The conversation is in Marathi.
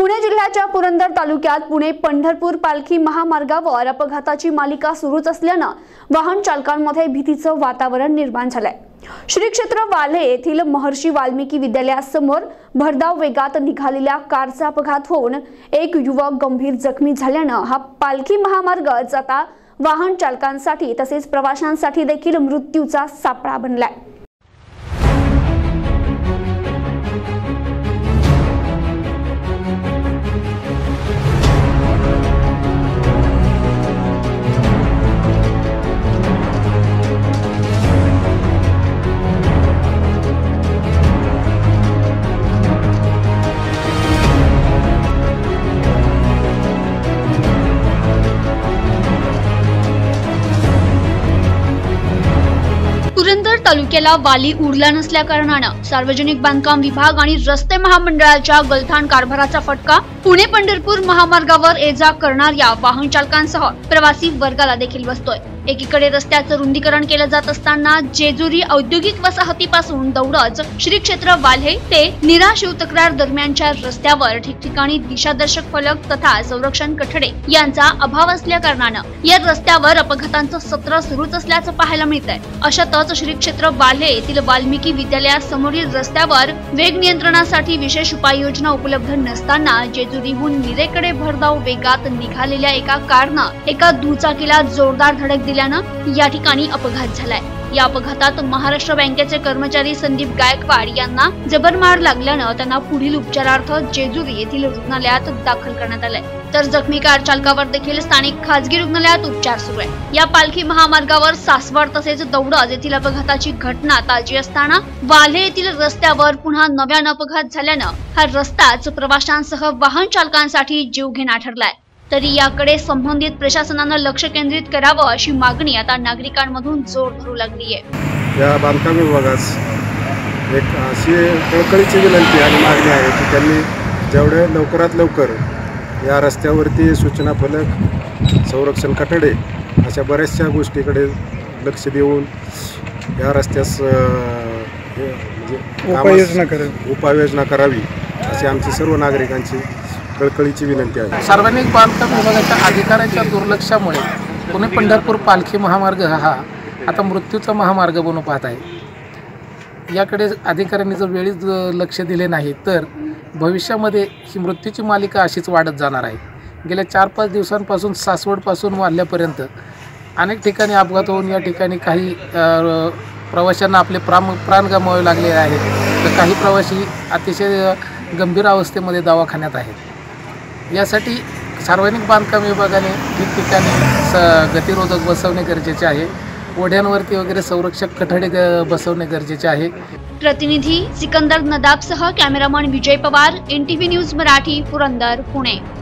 पुणे जिल्ह्याच्या पुरंदर तालुक्यात पुणे पंढरपूर पालखी महामार्गावर अपघाताची मालिका सुरूच असल्यानं वाहन चालकांमध्ये भीतीचं वातावरण निर्माण झालंय. श्री क्षेत्र वाल्हे येथील महर्षी वाल्मिकी विद्यालयासमोर भरधाव वेगात निघालेल्या कारचा अपघात होऊन एक युवक गंभीर जखमी झाल्यानं हा पालखी महामार्गच आता वाहन चालकांसाठी तसेच प्रवाशांसाठी देखील मृत्यूचा सापळा बनलाय. तालुक्याला वाली उरला नसल्या कारणानं सार्वजनिक बांधकाम विभाग आणि रस्ते महामंडळाच्या गलथान कारभाराचा फटका पुणे पंढरपूर महामार्गावर ये जा करणाऱ्या वाहन चालकांसह प्रवासी वर्गाला देखील बसतोय. एकीकडे रस्त्याचं रुंदीकरण केलं जात असताना जेजुरी औद्योगिक वसाहतीपासून दौडच श्री क्षेत्र वाल्हे ते निरा शिवतक्रार दरम्यानच्या रस्त्यावर ठिकठिकाणी दिशादर्शक फलक तथा संरक्षण कठडे यांचा अभाव असल्या कारणानं या रस्त्यावर अपघातांचं सत्र सुरूच असल्याचं पाहायला मिळतंय. अशातच श्री क्षेत्र वाल्हे येथील वाल्मिकी विद्यालयासमोरील रस्त्यावर वेग नियंत्रणासाठी विशेष उपाययोजना उपलब्ध नसताना जेजुरीहून निरेकडे भरधाव वेगात निघालेल्या एका कारनं एका दुचाकीला जोरदार धडक दिली दिल्यानं या ठिकाणी अपघात झालाय. या अपघातात महाराष्ट्र बँकेचे कर्मचारी संदीप गायकवाड यांना जबर मार लागल्यानं त्यांना पुढील उपचारार्थ जेजुरी येथील रुग्णालयात दाखल करण्यात आलंय. तर जखमी कार चालकावर देखील स्थानिक खासगी रुग्णालयात उपचार सुरू आहे. या पालखी महामार्गावर सासवड तसेच दौडज येथील अपघाताची घटना ताजी असताना वाल्हे येथील रस्त्यावर पुन्हा नव्यानं अपघात झाल्यानं हा रस्ताच प्रवाशांसह वाहन चालकांसाठी जीवघेणा ठरलाय. तरी याकडे संबंधित प्रशासनानं लक्ष केंद्रित करावं अशी मागणी आता नागरिकांमधून जोर धरू लागली आहे या बांधकाम विभागास एक अशी कळकळीची विनंती आणि मागणी आहे की त्यांनी जेवढे लवकरात लवकर या रस्त्यावरती सूचना फलक संरक्षण कठडे अशा बऱ्याचशा गोष्टीकडे लक्ष देऊन या रस्त्यास हे म्हणजे उपाययोजना करेल उपाययोजना करावी अशी आमची सर्व नागरिकांची कळकळीची विनंती आहे. सार्वजनिक बांधकाम विभागाच्या अधिकाऱ्यांच्या दुर्लक्षामुळे पुणे पंढरपूर पालखी महामार्ग हा आता मृत्यूचा महामार्ग बनू पाहत आहे. याकडे अधिकाऱ्यांनी जर वेळीच लक्ष दिले नाही तर भविष्यामध्ये ही मृत्यूची मालिका अशीच वाढत जाणार आहे. गेल्या चार पाच दिवसांपासून सासवडपासून वाढल्यापर्यंत अनेक ठिकाणी अपघात होऊन या ठिकाणी काही प्रवाशांना आपले प्राण प्राण गमावे लागले आहेत. तर काही प्रवासी अतिशय गंभीर अवस्थेमध्ये दवाखान्यात आहेत. यासाठी सार्वजनिक बांधकाम विभागाने ठिकठिकाणी स गतिरोधक बसवणे गरजेचे आहे. ओढ्यांवरती वगैरे संरक्षक कठडे ग- बसवणे गरजेचे आहे. प्रतिनिधी Sikandar नदाबसह cameraman Vijay Pawar NTV news Marathi Purandar Pune.